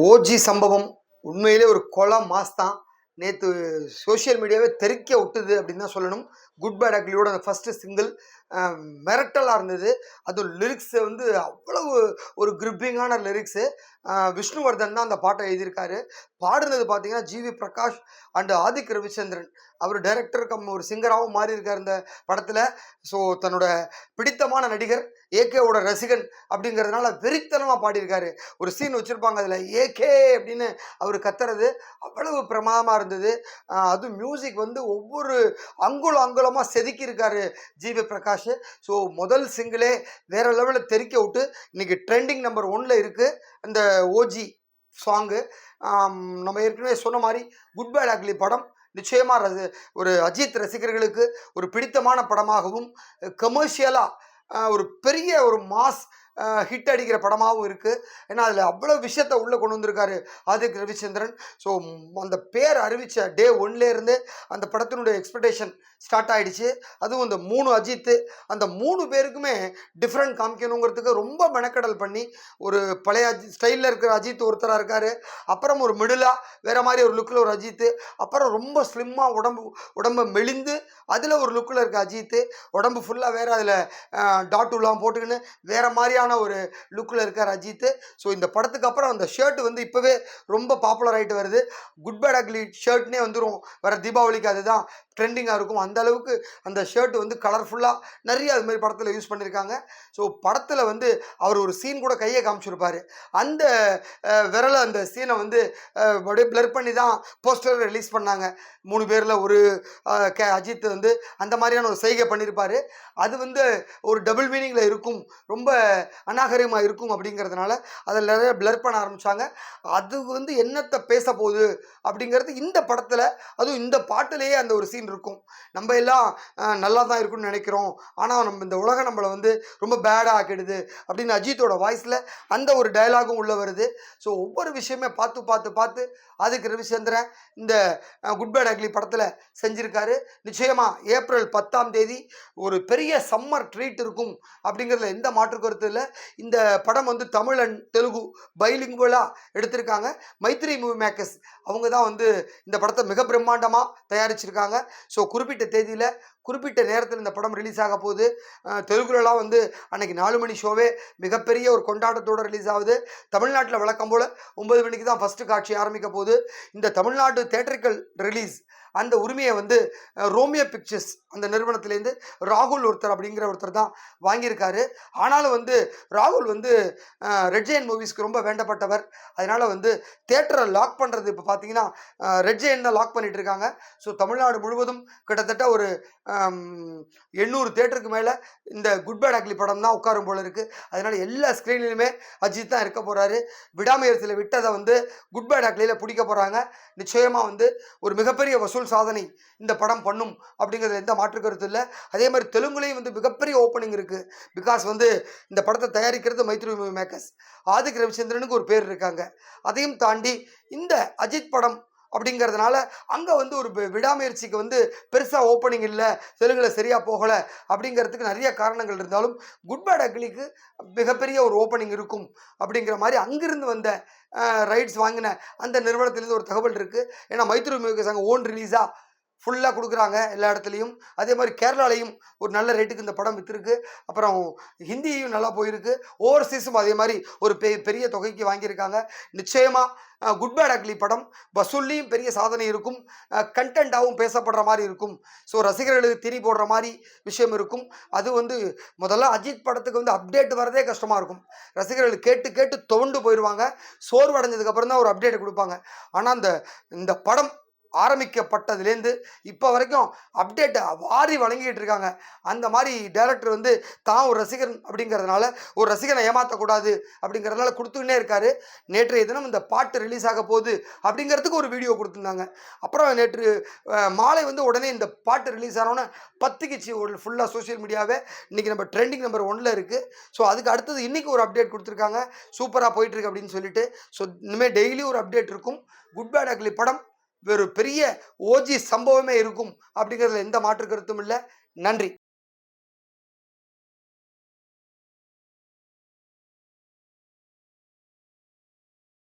OG சம்பவம். உண்மையிலே ஒரு கொலை மாஸ் தான். நேற்று சோஷியல் மீடியாவே தெறிக்க விட்டுது அப்படின்னு தான் சொல்லணும். குட் பேட் அக்லியோட அந்த ஃபஸ்ட்டு சிங்கிள் மிரட்டலாக இருந்தது. அதுவும் லிரிக்ஸு வந்து அவ்வளவு ஒரு கிரிப்பிங்கான லிரிக்ஸு விஷ்ணுவர்தன் தான் அந்த பாட்டை எழுதியிருக்காரு. பாடுனது பார்த்தீங்கன்னா ஜிவி பிரகாஷ் அண்டு ஆதிக் ரவிச்சந்திரன். அவர் டைரக்டர் கம் ஒரு சிங்கராகவும் மாறியிருக்கார் இந்த படத்தில். ஸோ தன்னோட பிடித்தமான நடிகர் ஏகேவோட ரசிகன் அப்படிங்கிறதுனால வெறித்தனமாக பாடியிருக்காரு. ஒரு சீன் வச்சுருப்பாங்க அதில் ஏகே அப்படின்னு அவர் கத்துறது அவ்வளவு பிரமாதமாக இருந்தது. அதுவும் மியூசிக் வந்து ஒவ்வொரு அங்குலம் அங்குலமாக செதுக்கியிருக்காரு ஜிவி பிரகாஷ். ஸோ முதல் சிங்கிளே வேற லெவலில் தெறிக்க விட்டு இன்னைக்கு ட்ரெண்டிங் நம்பர் ஒன்ல இருக்குது அந்த ஓஜி சாங்கு நம்ம ஏற்கனவே சொன்ன மாதிரி குட் பேட் அக்லி படம் நிச்சயமாக ரசி ஒரு அஜித் ரசிகர்களுக்கு ஒரு பிடித்தமான படமாகவும் கமர்ஷியலாக ஒரு பெரிய ஒரு மாஸ் ஹிட் அடிக்கிற படமாகவும் இருக்குது ஏன்னா அதில் அவ்வளோ விஷயத்த உள்ளே கொண்டு வந்திருக்காரு ஆதிக் ரவிச்சந்திரன். ஸோ அந்த பேர் அறிவித்த டே ஒன்லேருந்து அந்த படத்தினுடைய எக்ஸ்பெக்டேஷன் ஸ்டார்ட் ஆகிடுச்சு அதுவும் இந்த மூணு அஜித்து அந்த மூணு பேருக்குமே டிஃப்ரெண்ட் காமிக்கணுங்கிறதுக்கு ரொம்ப மெனக்கடல் பண்ணி ஒரு பழைய அஜித் ஸ்டைலில் இருக்கிற அஜித் ஒருத்தராக இருக்கார். அப்புறம் ஒரு மிடிலாக வேறு மாதிரி ஒரு லுக்கில் ஒரு அஜித்து அப்புறம் ரொம்ப ஸ்லிம்மாக உடம்பு உடம்பை மெலிந்து அதில் ஒரு லுக்கில் இருக்க அஜித்து உடம்பு ஃபுல்லாக வேறு அதில் டாட்டுலாம் போட்டுக்கின்னு வேறு மாதிரியான ஒரு லுக்கில் இருக்கார் அஜித் ஸோ இந்த படத்துக்கு அப்புறம் அந்த ஷர்ட் வந்து இப்போவே ரொம்ப பாப்புலர் ஆகிட்டு வருது. குட் பேட் அக்லி ஷர்ட்னே வந்துடும் வர தீபாவளிக்கு அதுதான். ட்ரெண்டிங்காக இருக்கும். அந்த அளவுக்கு அந்த ஷர்ட் வந்து கலர்ஃபுல்லாக நிறைய அது மாதிரி படத்தில் யூஸ் பண்ணியிருக்காங்க ஸோ படத்தில் வந்து அவர் ஒரு சீன் கூட கையை காமிச்சிருப்பார். அந்த விரலை அந்த சீனை வந்து அப்படியே பிளர் பண்ணி தான் போஸ்டர் ரிலீஸ் பண்ணாங்க. மூணு பேரில் ஒரு கே அஜித் வந்து அந்த மாதிரியான ஒரு செய்கை பண்ணியிருப்பார் அது வந்து ஒரு டபுள் மீனிங்கில் இருக்கும். ரொம்ப அநாகரிகமாக இருக்கும் அப்படிங்கிறதுனால அதில் நிறைய பிளர் பண்ண ஆரம்பித்தாங்க அது வந்து என்னத்தை பேச போகுது அப்படிங்கிறது இந்த படத்தில் அதுவும் இந்த பாட்டிலேயே அந்த ஒரு சீன் இருக்கும். நம்ம எல்லாம் நல்லா தான் இருக்கும்னு நினைக்கிறோம். ஆனால் நம்ம இந்த உலகம் நம்மளை வந்து ரொம்ப பேடாக ஆக்கிடுது அப்படின்னு அஜித்தோட வாய்ஸில் அந்த ஒரு டயலாகும் உள்ளே வருது. ஸோ ஒவ்வொரு விஷயமே பார்த்து பார்த்து பார்த்து அதுக்கு ரவிச்சந்திரன் இந்த குட் பேட் அக்லி படத்தில் செஞ்சுருக்காரு. நிச்சயமாக ஏப்ரல் பத்தாம் தேதி ஒரு பெரிய சம்மர் ட்ரீட் இருக்கும் அப்படிங்கிறதுல எந்த மாற்று கருத்து இல்லை. இந்த படம் வந்து தமிழ் அண்ட் தெலுங்கு பைலிங்குவலாக எடுத்திருக்காங்க. மைத்ரி மூவி மேக்கர்ஸ் அவங்க தான் வந்து இந்த படத்தை மிக பிரம்மாண்டமாக தயாரிச்சிருக்காங்க. ஸோ குறிப்பிட்ட தேதியில் குறிப்பிட்ட நேரத்தில் இந்த படம் ரிலீஸ் ஆக போகுது. தெலுங்குலலாம் வந்து அன்னைக்கு நாலு மணி ஷோவே மிகப்பெரிய ஒரு கொண்டாட்டத்தோடு ரிலீஸ் ஆகுது. தமிழ்நாட்டில் வழக்கம் போல் ஒன்பது மணிக்கு தான் ஃபஸ்ட்டு காட்சி ஆரம்பிக்க போகுது. இந்த தமிழ்நாடு தேட்டரிக்கல் ரிலீஸ் அந்த உரிமையை வந்து ரோமியோ பிக்சர்ஸ் அந்த நிறுவனத்திலேருந்து ராகுல் ஒருத்தர் அப்படிங்கிற ஒருத்தர் தான் வாங்கியிருக்காரு. ஆனாலும் வந்து ராகுல் வந்து ரெட் ஜெயின் மூவிஸ்க்கு ரொம்ப வேண்டப்பட்டவர். அதனால் வந்து தேட்டரை லாக் பண்ணுறது இப்போ பார்த்தீங்கன்னா ரெட் ஜெயின் தான் லாக் பண்ணிகிட்டு இருக்காங்க. ஸோ தமிழ்நாடு முழுவதும் கிட்டத்தட்ட ஒரு எண்ணூறு தேட்டருக்கு மேலே இந்த குட் பேட் அக்லி படம் தான் உட்காரும் போல இருக்குது அதனால் எல்லா ஸ்க்ரீன்லையுமே அஜித் தான் இருக்க போகிறாரு விடாமுயற்சியில் விட்டதை வந்து குட் பேட் அக்லியில் பிடிக்க போகிறாங்க நிச்சயமாக வந்து ஒரு மிகப்பெரிய வசூல் சாதனை இந்த படம் பண்ணும் அப்படிங்கிறது எந்த மாற்று கருத்து இல்லை. அதே மாதிரி தெலுங்குலேயும் வந்து மிகப்பெரிய ஓப்பனிங் இருக்குது பிகாஸ் வந்து இந்த படத்தை தயாரிக்கிறது மைத்ரி மூவி மேக்கர்ஸ் ஆதிக் ரவிச்சந்திரனுக்கு ஒரு பேர் இருக்காங்க. அதையும் தாண்டி இந்த அஜித் படம் அப்படிங்கிறதுனால அங்கே வந்து ஒரு விடாமுயற்சிக்கு வந்து பெருசாக ஓப்பனிங் இல்லை தெலுங்கில் சரியாக போகலை அப்படிங்கிறதுக்கு நிறைய காரணங்கள் இருந்தாலும் குட் பேட் அக்லிக்கு மிகப்பெரிய ஒரு ஓப்பனிங் இருக்கும் அப்படிங்கிற மாதிரி அங்கிருந்து வந்த ரைட்ஸ் வாங்கின அந்த நிறுவனத்திலேருந்து ஒரு தகவல் இருக்குது ஏன்னா மைத்ரி மியூசிக் அங்கே ஓன் ரிலீஸாக ஃபுல்லாக கொடுக்குறாங்க எல்லா இடத்துலையும். அதே மாதிரி கேரளாலையும் ஒரு நல்ல ரேட்டுக்கு இந்த படம் விற்றுருக்கு அப்புறம் ஹிந்தியும் நல்லா போயிருக்கு. ஓவர்சீஸும் அதே மாதிரி ஒரு பெ பெரிய தொகைக்கு வாங்கியிருக்காங்க. நிச்சயமாக குட் பேட் அக்லி படம் வசூல்லையும் பெரிய சாதனை இருக்கும். கண்டென்ட்டாகவும் பேசப்படுற மாதிரி இருக்கும். ஸோ ரசிகர்களுக்கு திரி போடுற மாதிரி விஷயம் இருக்கும். அது வந்து முதல்ல அஜித் படத்துக்கு வந்து அப்டேட் வரதே கஷ்டமாக இருக்கும். ரசிகர்கள் கேட்டு கேட்டு துவண்டு போயிடுவாங்க சோர்வடைஞ்சதுக்கப்புறம் தான் ஒரு அப்டேட் கொடுப்பாங்க. ஆனால் அந்த இந்த படம் ஆரம்பிக்கப்பட்டதுலேருந்து இப்போ வரைக்கும் அப்டேட்டை வாரி வழங்கிட்டு இருக்காங்க. அந்த மாதிரி டேரக்டர் வந்து தான் ஒரு ரசிகன் அப்படிங்கிறதுனால ஒரு ரசிகனை ஏமாற்றக்கூடாது அப்படிங்கிறதுனால கொடுத்துக்கிட்டே இருக்காரு. நேற்றைய தினம் இந்த பாட்டு ரிலீஸ் ஆக போகுது அப்படிங்கிறதுக்கு ஒரு வீடியோ கொடுத்துருந்தாங்க. அப்புறம் நேற்று மாலை வந்து உடனே இந்த பாட்டு ரிலீஸ் ஆனோன்னே பத்துக்கிச்சு ஒரு ஃபுல்லாக சோஷியல் மீடியாவே இன்றைக்கி நம்ம ட்ரெண்டிங் நம்பர் ஒன்ல இருக்குது ஸோ அதுக்கு அடுத்தது இன்றைக்கி ஒரு அப்டேட் கொடுத்துருக்காங்க. சூப்பராக போயிட்டுருக்கு அப்படின்னு சொல்லிட்டு. ஸோ இனிமேல் டெய்லி ஒரு அப்டேட் இருக்கும். குட் பேட் அக்லி படம் ஒரு பெரிய ஓஜி சம்பவமே இருக்கும் அப்படிங்கிறதுல எந்த மாற்று கருத்தும் இல்லை. நன்றி.